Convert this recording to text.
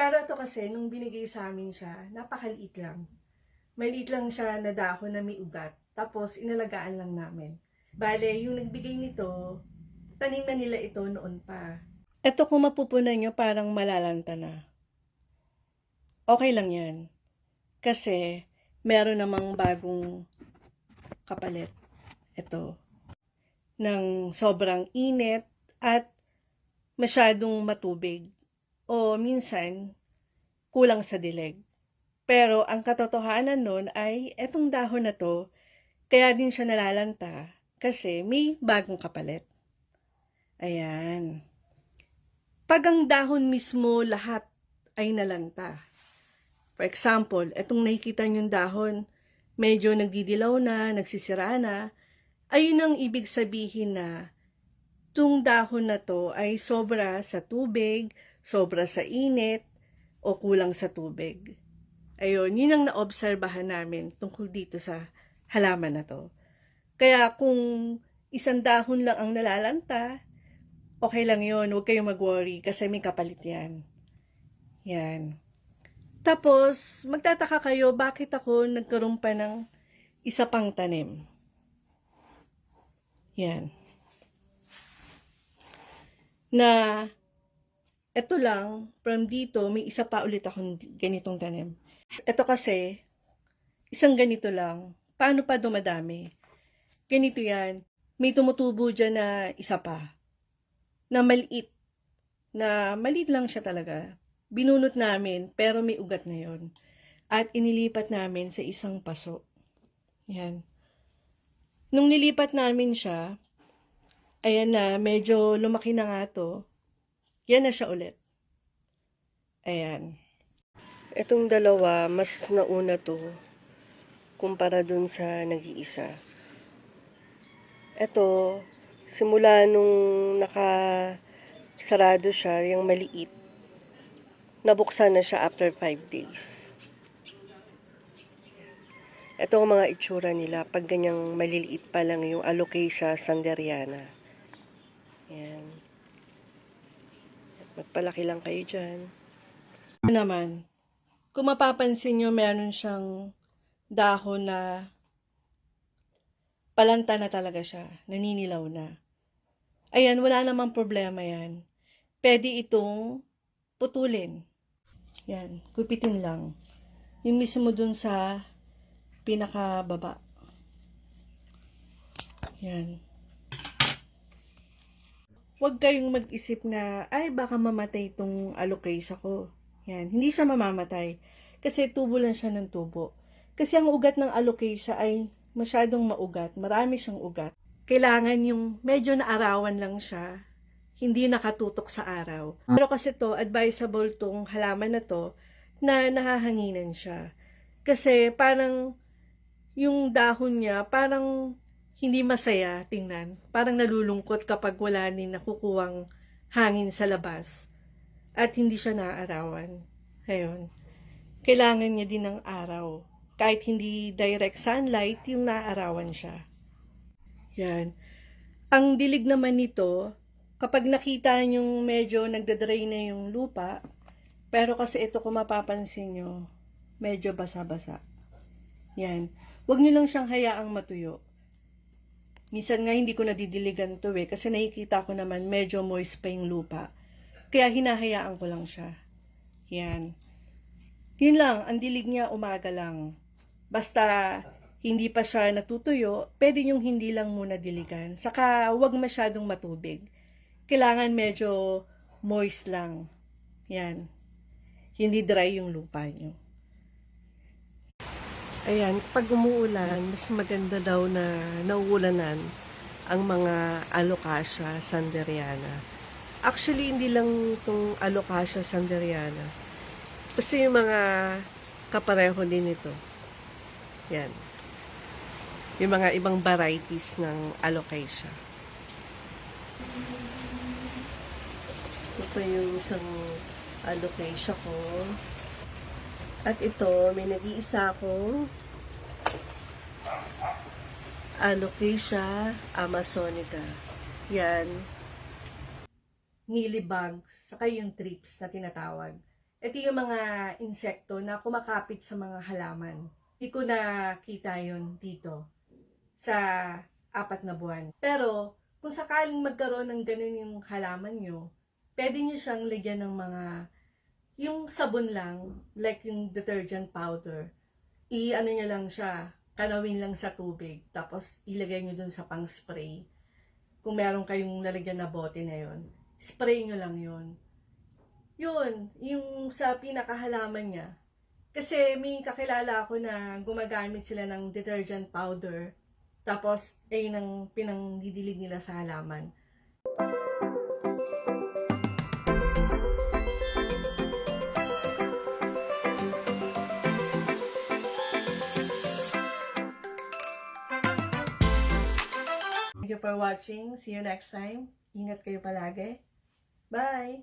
Pero ito kasi, nung binigay sa amin siya, napakaliit lang. Maliit lang siya na dahon na may ugat. Tapos, inalagaan lang namin. Bale, yung nagbigay nito, tanim na nila ito noon pa. Ito kung mapupunan nyo, parang malalanta na. Okay lang yan. Kasi, meron namang bagong kapalit. Ito. Ng sobrang init at masyadong matubig. O minsan, kulang sa dilig. Pero ang katotohanan nun ay etong dahon na to, kaya din siya nalalanta kasi may bagong kapalit. Ayan. Pag ang dahon mismo lahat ay nalanta. For example, etong nakikita niyong dahon, medyo nagdidilaw na, nagsisira na, ayun ang ibig sabihin na tung dahon na to ay sobra sa tubig, sobra sa init, o kulang sa tubig. Ayun, yun ang naobserbahan namin tungkol dito sa halaman na to. Kaya kung isang dahon lang ang nalalanta, okay lang yun, huwag kayong mag-worry kasi may kapalit yan. Yan. Tapos, magtataka kayo bakit ako nagkaroon pa ng isa pang tanim. Yan. Na, eto lang, from dito, may isa pa ulit akong ganitong tanim. Ito kasi, isang ganito lang. Paano pa dumadami? Ganito yan. May tumutubo dyan na isa pa. Na maliit. Na maliit lang siya talaga. Binunot namin, pero may ugat na yon At inilipat namin sa isang paso. Yan. Nung nilipat namin siya, ayan na, medyo lumaki na nga to. Yan na siya ulit. Ayan. Itong dalawa, mas nauna to kumpara dun sa nag-iisa. Ito, simula nung nakasarado siya, yung maliit, nabuksan na siya after 5 days. Ito ang mga itsura nila pag ganyang maliliit pa lang yung alocasia sanderiana. Yan. Magpalaki lang kayo dyan. Ano naman, kung mapapansin nyo, meron siyang dahon na palanta na talaga siya, naninilaw na. Ayan, wala namang problema yan. Pwede itong putulin. Yan, kupitin lang. Yung mismo dun sa pinakababa. Yan. Huwag kayong mag-isip na, ay baka mamatay itong alocasia ko. Yan, hindi siya mamamatay. Kasi tubo lang siya ng tubo. Kasi ang ugat ng alocasia ay masyadong maugat. Marami siyang ugat. Kailangan yung medyo naarawan lang siya. Hindi nakatutok sa araw. Pero kasi to, advisable tong halaman na to na nahahanginan siya. Kasi parang yung dahon niya parang hindi masaya tingnan. Parang nalulungkot kapag wala ni nakukuwang hangin sa labas at hindi siya naaarawan. Ngayon, kailangan niya din ng araw. Kahit hindi direct sunlight, yung naaarawan siya. Yan. Ang dilig naman nito, kapag nakita niyong medyo nagdadry na yung lupa, pero kasi ito kung mapapansin nyo, medyo basa-basa. Yan. Huwag niyo lang siyang hayaang matuyo. Minsan nga hindi ko nadidiligan to eh, kasi nakikita ko naman medyo moist pa yung lupa. Kaya hinahayaan ko lang siya. Yan. Yun lang, ang dilig niya umaga lang. Basta hindi pa siya natutuyo, pwede yung hindi lang muna diligan. Saka wag masyadong matubig. Kailangan medyo moist lang. Yan. Hindi dry yung lupa niyo. Ayan, pag umuulan, mas maganda daw na nauulanan ang mga alocasia sanderiana. Actually, hindi lang itong alocasia sanderiana. Basta yung mga kapareho din ito. Yan. Yung mga ibang varieties ng alocasia. Ito yung isang alocasia ko. At ito, may nag-iisa akong Alocasia amazonica. Yan. Mealybugs, saka yung trips na tinatawag. Ito yung mga insekto na kumakapit sa mga halaman. Hindi ko nakita yon dito sa apat na buwan. Pero, kung sakaling magkaroon ng ganun yung halaman nyo, pwede nyo siyang lagyan ng mga, yung sabon lang, like yung detergent powder, i-ano nyo lang siya, kanawin lang sa tubig, tapos ilagay nyo dun sa pang-spray. Kung meron kayong lalagyan na bote na yon spray nyo lang yon Yun, yung sa pinakahalaman niya. Kasi may kakilala ako na gumagamit sila ng detergent powder, tapos ay nang pinangdidilig nila sa halaman. You for watching. See you next time. Ingat kayo palagi. Bye!